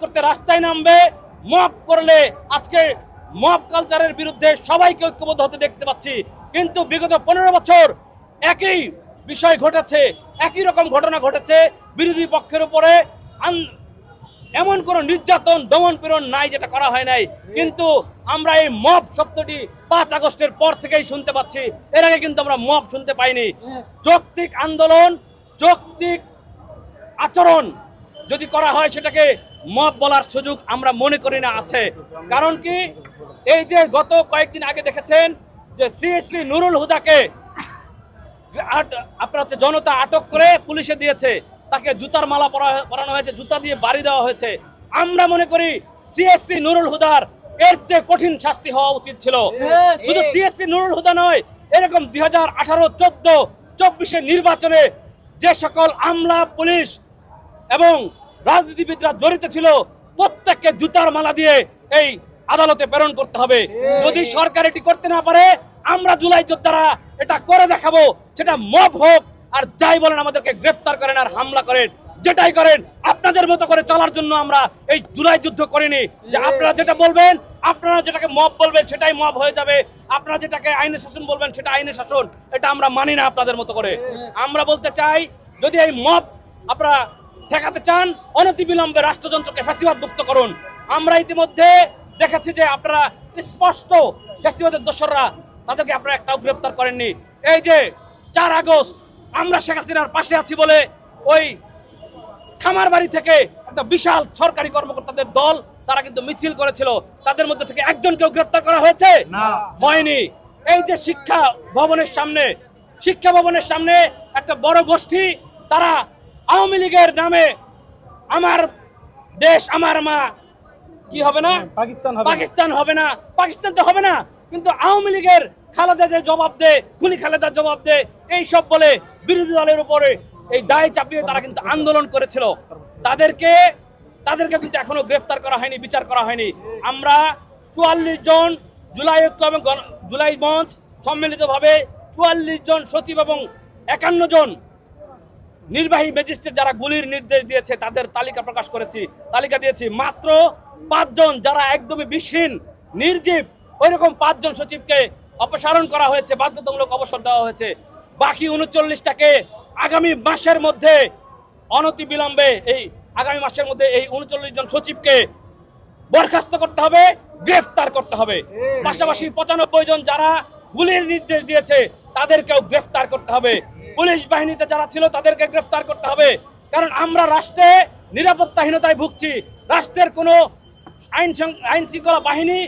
করতে রাস্তায় নামবে মব করলে আজকে মব কালচারের বিরুদ্ধে সবাইকে ঐক্যবদ্ধ হতে দেখতে পাচ্ছি। কিন্তু বিগত পনেরো বছর একই বিষয় ঘটেছে, একই রকম ঘটনা ঘটেছে। বিরোধী পক্ষের উপরে এমন কোন নির্যাতন দমন পীড়ন নাই যেটা করা হয় নাই। কিন্তু আমরা এই মব শব্দটি পাঁচ আগস্টের পর থেকেই শুনতে পাচ্ছি। এর আগে কিন্তু আমরা মব শুনতে পাইনি। যৌক্তিক আন্দোলন, যৌক্তিক আচরণ যদি করা হয় সেটাকে মব বলার সুযোগ আমরা মনে করি না আছে। কারণ কি? এই যে গত কয়েকদিন আগে দেখেছেন যে সিএসসি নুরুল হুদাকে আপনার হচ্ছে জনতা আটক করে পুলিশে দিয়েছে। তাকে জুতার মালা পরা- পরানো হয়েছে জুতা দিয়ে বাড়ি দেওয়া হয়েছে। আমরা মনে করি সিএসসি নুরুল হুদার এর চেয়ে কঠিন শাস্তি হওয়া উচিত ছিল। শুধু সিএসসি নুরুল হুদা নয় এরকম দুই হাজার আঠারো চোদ্দ চব্বিশে নির্বাচনে যে সকল আমলা পুলিশ এবং রাজনীতিবিদরা জড়িত ছিল প্রত্যেককে জুতার মালা দিয়ে এই আদালতে প্রেরণ করতে হবে। যদি সরকার এটি করতে না পারে আমরা জুলাই যোদ্ধারা এটা করে দেখাবো সেটা মব হোক আর যাই বলেন আমাদেরকে গ্রেফতার করেন আর হামলা করেন যেটাই করেন আপনাদের মতো করে চলার জন্য আমরা এই জুলাই যুদ্ধ করিনি। যে আপনারা যেটা বলবেন আপনারা যেটাকে মব বলবেন সেটাই মব হয়ে যাবে। আপনারা যেটাকে আইনের শাসন বলবেন সেটা আইনের শাসন। এটা আমরা মানি না আপনাদের মতো করে। আমরা বলতে চাই যদি এই মব আপনারা ঠেকাতে চান অনতিবিলম্বে রাষ্ট্রযন্ত্রকে ফ্যাসিবাদ মুক্ত করুন। আমরা ইতিমধ্যে দেখেছি যে আপনারা স্পষ্ট ফ্যাসিবাদের দোসররা তাদেরকে আপনারা একটাও গ্রেপ্তার করেননি। এই যে চার আগস্ট আমরা শেখ হাসিনার পাশে আছি বলে ওই খামার বাড়ি থেকে একটা বিশাল সরকারি কর্মকর্তাদের দল তারা কিন্তু মিছিল করেছিল। তাদের মধ্যে থেকে একজনকেও গ্রেফতার করা হয়েছে? না। হয়নি। এই যে শিক্ষা ভবনের সামনে শিক্ষা ভবনের সামনে একটা বড় গোষ্ঠী তারা আওয়ামী লীগের নামে আমার দেশ আমার মা কি হবে না? পাকিস্তান পাকিস্তান হবে না। পাকিস্তান তো হবে না কিন্তু আওয়ামী লীগের খালেদাদের জবাব দে খুনি খালেদার জবাব দে এই সব বলে বিরোধী দলের উপরে এই দায় চাপিয়ে তারা কিন্তু আন্দোলন করেছিল। তাদেরকে তাদেরকে কিন্তু এখনও গ্রেফতার করা হয়নি বিচার করা হয়নি। আমরা চুয়াল্লিশ জন জুলাই ঐক্য এবং জুলাই মঞ্চ সম্মিলিতভাবে চুয়াল্লিশ জন সচিব এবং একান্ন জন নির্বাহী ম্যাজিস্ট্রেট যারা গুলির নির্দেশ দিয়েছে, তাদের তালিকা প্রকাশ করেছি। তালিকা দিয়েছি, মাত্র পাঁচজন যারা একদমই বিশ্বহীন নির্জীব, ওইরকম পাঁচজন সচিবকে অপসারণ করা হয়েছে, বাধ্যতামূলক অবসর দেওয়া হয়েছে। বাকি উনচল্লিশটাকে আগামী মাসের মধ্যে অনতি বিলম্বে এই আগামী মাসের মধ্যে এই উনচল্লিশ জন সচিবকে বরখাস্ত করতে হবে, গ্রেফতার করতে হবে। পাশাপাশি পঁচানব্বই জন যারা গুলির নির্দেশ দিয়েছে, তাদেরকেও গ্রেফতার করতে হবে। পুলিশ বাহিনীতে যারা ছিল তাদেরকে গ্রেফতার করতে হবে। কারণ আমরা রাষ্ট্রে নিরাপত্তাহীনতায় ভুগছি। রাষ্ট্রের কোনো আইন আইন শৃঙ্খলা বাহিনী